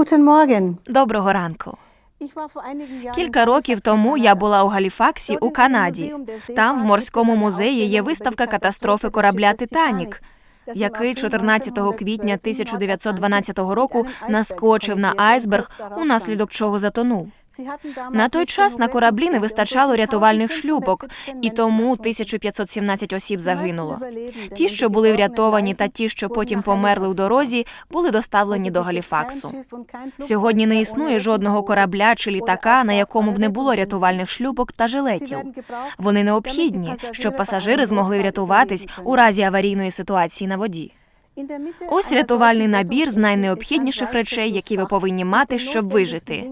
Guten Morgen. Доброго ранку. Кілька років тому я була у Галіфаксі у Канаді. Там, в морському музеї, є виставка катастрофи корабля Титанік, який 14 квітня 1912 року наскочив на айсберг, унаслідок чого затонув. На той час на кораблі не вистачало рятувальних шлюпок, і тому 1517 осіб загинуло. Ті, що були врятовані, та ті, що потім померли у дорозі, були доставлені до Галіфаксу. Сьогодні не існує жодного корабля чи літака, на якому б не було рятувальних шлюпок та жилетів. Вони необхідні, щоб пасажири змогли врятуватись у разі аварійної ситуації на воді. Ось рятувальний набір з найнеобхідніших речей, які ви повинні мати, щоб вижити.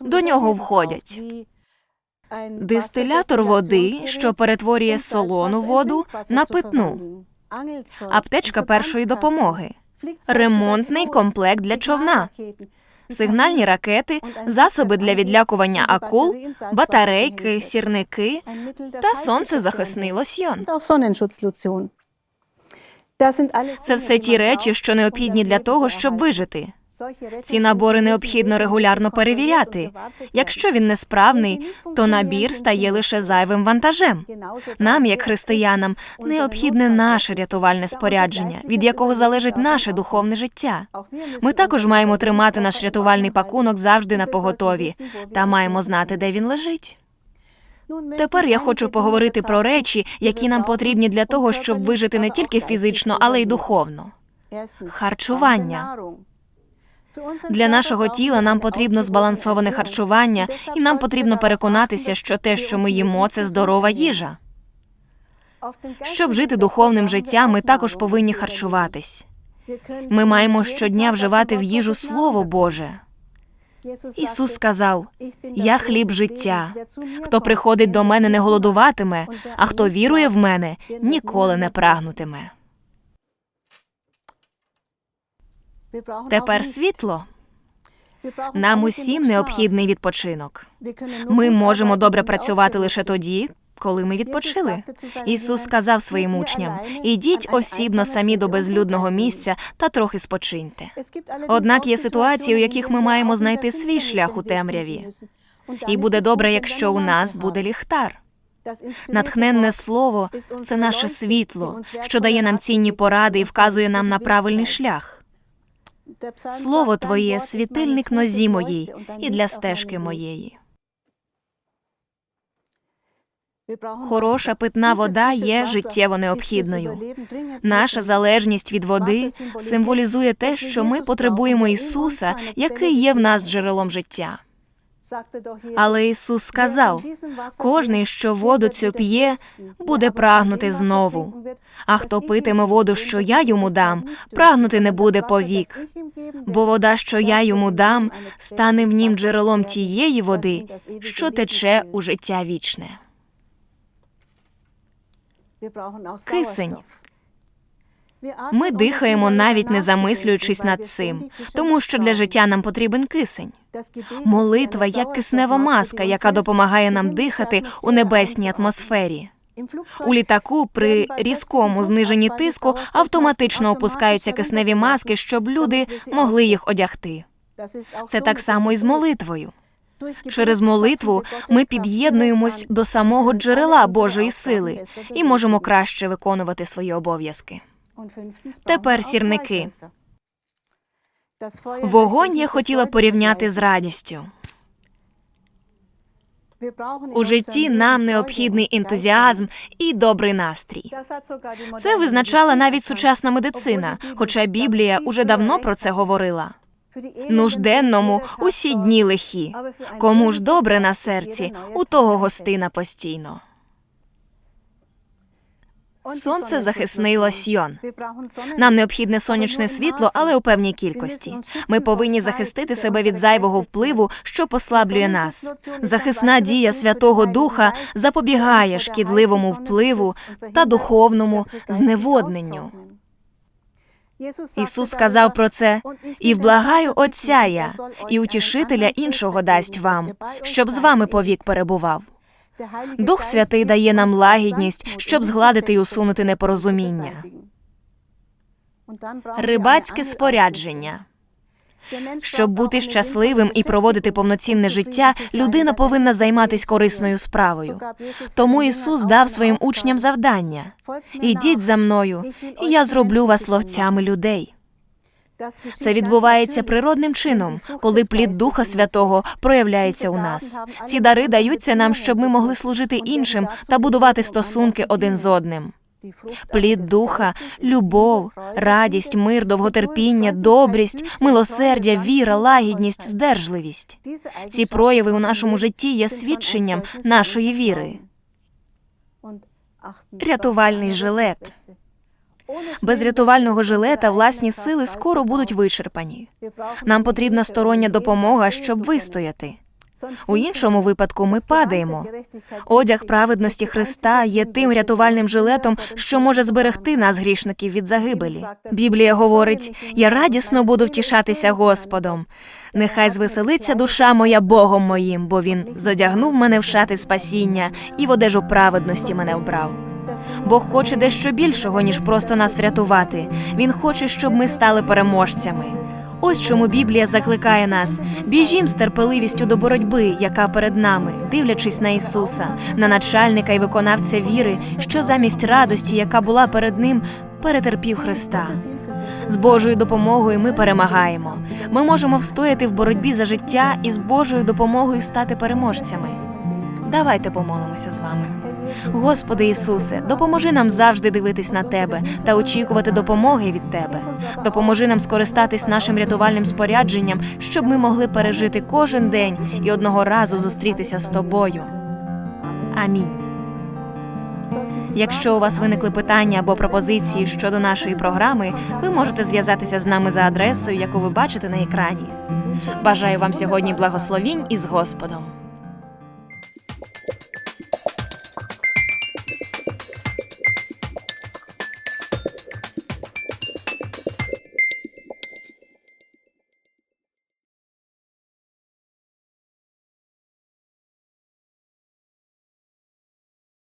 До нього входять дистилятор води, що перетворює солону воду на питну, аптечка першої допомоги, ремонтний комплект для човна, сигнальні ракети, засоби для відлякування акул, батарейки, сірники та сонцезахисний лосьйон. Це все ті речі, що необхідні для того, щоб вижити. Ці набори необхідно регулярно перевіряти. Якщо він несправний, то набір стає лише зайвим вантажем. Нам, як християнам, необхідне наше рятувальне спорядження, від якого залежить наше духовне життя. Ми також маємо тримати наш рятувальний пакунок завжди на поготові та маємо знати, де він лежить. Тепер я хочу поговорити про речі, які нам потрібні для того, щоб вижити не тільки фізично, але й духовно. Харчування. Для нашого тіла нам потрібно збалансоване харчування, і нам потрібно переконатися, що те, що ми їмо, це здорова їжа. Щоб жити духовним життям, ми також повинні харчуватись. Ми маємо щодня вживати в їжу Слово Боже. Ісус сказав: Я хліб життя. Хто приходить до мене, не голодуватиме, а хто вірує в мене, ніколи не прагнутиме. Тепер світло. Нам усім необхідний відпочинок. Ми можемо добре працювати лише тоді, коли ми відпочили. Ісус сказав своїм учням: ідіть осібно самі до безлюдного місця та трохи спочиньте. Однак є ситуації, у яких ми маємо знайти свій шлях у темряві. І буде добре, якщо у нас буде ліхтар. Натхненне слово це наше світло, що дає нам цінні поради і вказує нам на правильний шлях. Слово твоє світильник нозі моїй і для стежки моєї. Хороша питна вода є життєво необхідною. Наша залежність від води символізує те, що ми потребуємо Ісуса, який є в нас джерелом життя. Але Ісус сказав: кожний, що воду цю п'є, буде прагнути знову. А хто питиме воду, що я йому дам, прагнути не буде повік. Бо вода, що я йому дам, стане в нім джерелом тієї води, що тече у життя вічне. Кисень. Ми дихаємо, навіть не замислюючись над цим, тому що для життя нам потрібен кисень. Молитва як киснева маска, яка допомагає нам дихати у небесній атмосфері. У літаку при різкому зниженні тиску автоматично опускаються кисневі маски, щоб люди могли їх одягти. Це так само і з молитвою. Через молитву ми під'єднуємось до самого джерела Божої сили і можемо краще виконувати свої обов'язки. Тепер сірники. Вогонь я хотіла порівняти з радістю. У житті нам необхідний ентузіазм і добрий настрій. Це визначала навіть сучасна медицина, хоча Біблія уже давно про це говорила. Нужденному усі дні лихі. Кому ж добре на серці, у того гостина постійно. Сонце захисний лосьйон. Нам необхідне сонячне світло, але у певній кількості. Ми повинні захистити себе від зайвого впливу, що послаблює нас. Захисна дія Святого Духа запобігає шкідливому впливу та духовному зневодненню. Ісус сказав про це і вблагаю Отця я, і утішителя іншого дасть вам, щоб з вами повік перебував. Дух Святий дає нам лагідність, щоб згладити і усунути непорозуміння. Рибацьке спорядження. Щоб бути щасливим і проводити повноцінне життя, людина повинна займатися корисною справою. Тому Ісус дав своїм учням завдання: ідіть за мною, і я зроблю вас ловцями людей. Це відбувається природним чином, коли плід Духа Святого проявляється у нас. Ці дари даються нам, щоб ми могли служити іншим та будувати стосунки один з одним. Плід духа, любов, радість, мир, довготерпіння, добрість, милосердя, віра, лагідність, здержливість. Ці прояви у нашому житті є свідченням нашої віри. Рятувальний жилет. Без рятувального жилета власні сили скоро будуть вичерпані. Нам потрібна стороння допомога, щоб вистояти. У іншому випадку ми падаємо. Одяг праведності Христа є тим рятувальним жилетом, що може зберегти нас, грішників, від загибелі. Біблія говорить: я радісно буду втішатися Господом. Нехай звеселиться душа моя Богом моїм, бо він зодягнув мене в шати спасіння і в одежу праведності мене вбрав. Бог хоче дещо більшого, ніж просто нас врятувати. Він хоче, щоб ми стали переможцями. Ось чому Біблія закликає нас: біжім з терпеливістю до боротьби, яка перед нами, дивлячись на Ісуса, на начальника і виконавця віри, що замість радості, яка була перед ним, перетерпів Христа. З Божою допомогою ми перемагаємо. Ми можемо встояти в боротьбі за життя і з Божою допомогою стати переможцями. Давайте помолимося з вами. Господи Ісусе, допоможи нам завжди дивитись на Тебе та очікувати допомоги від Тебе. Допоможи нам скористатись нашим рятувальним спорядженням, щоб ми могли пережити кожен день і одного разу зустрітися з тобою. Амінь. Якщо у вас виникли питання або пропозиції щодо нашої програми, ви можете зв'язатися з нами за адресою, яку ви бачите на екрані. Бажаю вам сьогодні благословінь із Господом.